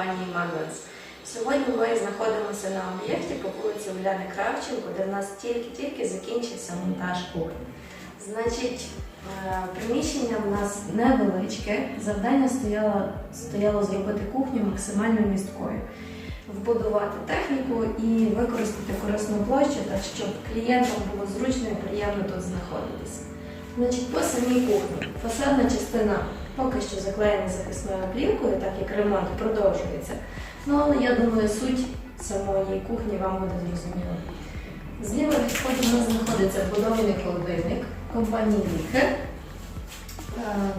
компанії Magons. Сьогодні ми знаходимося на об'єкті по вулиці Уляни Кравченко, де в нас тільки-тільки закінчився монтаж кухні. Значить, е, приміщення в нас невеличке. Завдання стояло, стояло зробити кухню максимально місткою, вбудувати техніку і використати корисну площу, так щоб клієнтам було зручно і приємно тут знаходитися. Значить, по самій кухні. Фасадна частина поки що заклеєна захисною плівкою, так як ремонт продовжується. Ну, але я думаю, суть самої кухні вам буде зрозуміла. Зліва від входу у нас знаходиться вбудований холодильник компанії Вікер.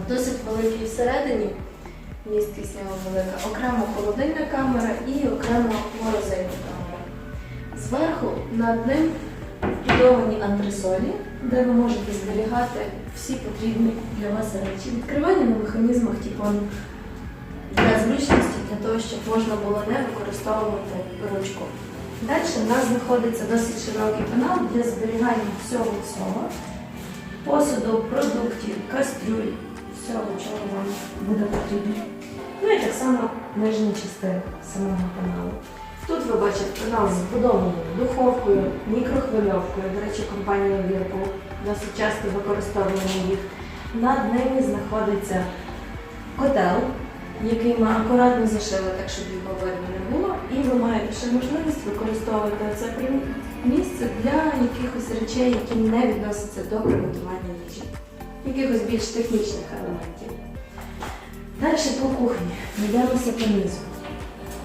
Досить великий всередині, місткість нього велика, окремо холодильна камера і окремо морозильна камера. Зверху над ним вбудовані антресолі, де ви можете зберігати всі потрібні для вас речі. Відкривання на механізмах типу для зручності, для того, щоб можна було не використовувати ручку. Далі в нас знаходиться досить широкий канал для зберігання всього цього, посуду, продуктів, кастрюль, всього, чого вам буде потрібно. Ну і так само нижня частина самого каналу. Тут ви бачите канал з вбудованою духовкою, мікрохвильовкою. До речі, компанія Whirlpool досить часто використовує їх. Над ними знаходиться котел, який ми акуратно зашили, так щоб його видно не було. І ви маєте ще можливість використовувати це місце для якихось речей, які не відносяться до приготування їжі, якихось більш технічних елементів. Далі по кухні. Йдемося по низу.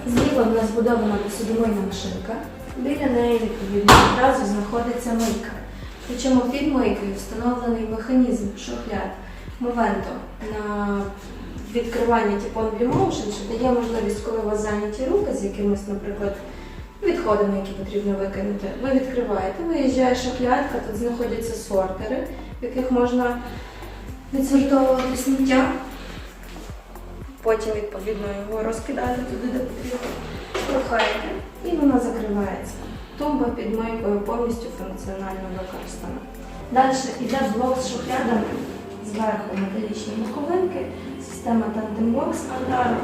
Зліва в нас збудована посудомийна машинка. Біля неї, відповідно, одразу знаходиться мийка. Причому під мийкою встановлений механізм шухляд Moveento на відкривання типу Motion, що дає можливість, коли у вас зайняті руки з якимось, наприклад, відходами, які потрібно викинути. Ви відкриваєте, виїжджає шухлядка, тут знаходяться сортери, в яких можна відсортовувати сміття. Потім, відповідно, його розкидати туди, де потрібно. Прохаєте, і вона закривається. Тумба під мийкою повністю функціонально використана. Далі йде блок з шухлядами, зверху металічні боковинки, система Tandem Box Antaro.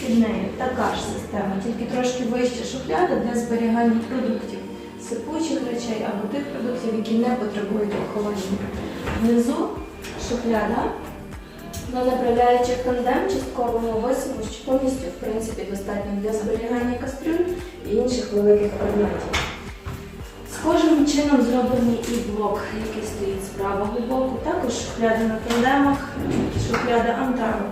Під нею така ж система, тільки трошки вища шухляда для зберігання продуктів, сипучих речей або тих продуктів, які не потребують охолодження. Внизу шухляда на направляючих тандем часткового висипу, що повністю в принципі достатньо для зберігання кастрюль і інших великих предметів. Схожим чином зроблений і блок, який стоїть з правого боку. Також шухляда на тандемах, шухляда Антаро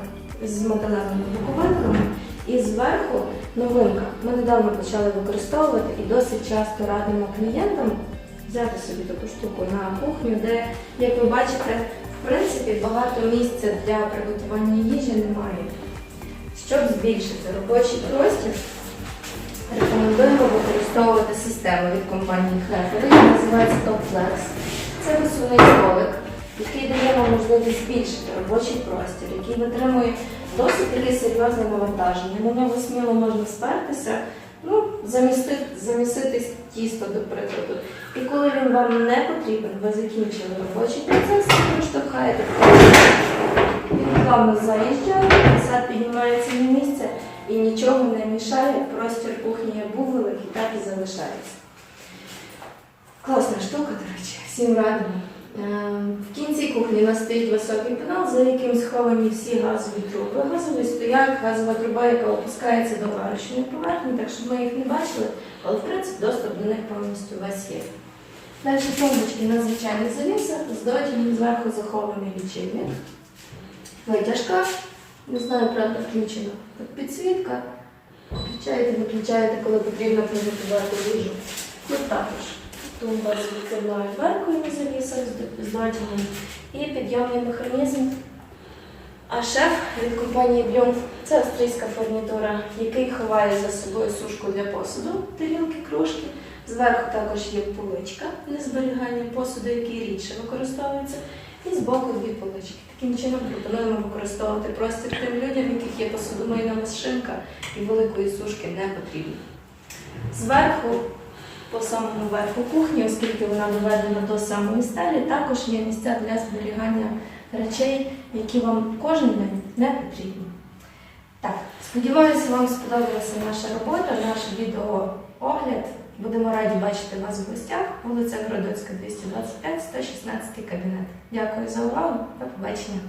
з металевими боковинками. І зверху новинка. Ми недавно почали використовувати і досить часто радимо клієнтам взяти собі таку штуку на кухню, де, як ви бачите, в принципі, багато місця для приготування їжі немає. Щоб збільшити робочий простір, рекомендуємо використовувати систему від компанії Хефер, яка називається TopFlex. Це висувний столик, який дає вам можливість збільшити робочий простір, який витримує досить таке серйозне навантаження. На нього сміло можна спертися, ну, замістити, замісити тісто, до прикладу. І коли він вам не потрібен, ви закінчили робочий процес, ви штовхаєте він плавно заїжджає, фасад піднімається на місце і нічого не мішає, простір кухні як був великий, так і залишається. Класна штука, до речі, всім радимо. Е, В кінці кухні у нас стоїть високий панел, за яким сховані всі газові труби. Газовий стояк, газова труба, яка опускається до варочної поверхні, так щоб ми їх не бачили, але в принципі доступ до них повністю весь є. Далі тумбочки на звичайних завісах, з дотягом зверху захований лічильник. Витяжка, не знаю, правда, включена. Підсвітка. Включаєте, виключаєте, коли потрібно приготувати їжу. Тут також тумба з відкривною дверкою на з з і підйомний механізм. А шеф від компанії Блюм це австрійська фурнітура, який ховає за собою сушку для посуду, тарілки, кружки. Зверху також є поличка для зберігання посуду, який рідше використовується. І збоку дві полички. Таким чином пропонуємо використовувати простір тим людям, яких є посудомийна машинка і великої сушки не потрібно. Зверху, по самому верху кухні, оскільки вона доведена до самої стелі, також є місця для зберігання речей, які вам кожен день не потрібні. Так, сподіваюся, вам сподобалася наша робота, наш відеоогляд. Будемо раді бачити вас в гостях. Вулиця Городоцька, 225, 116 кабінет. Дякую за увагу. До побачення.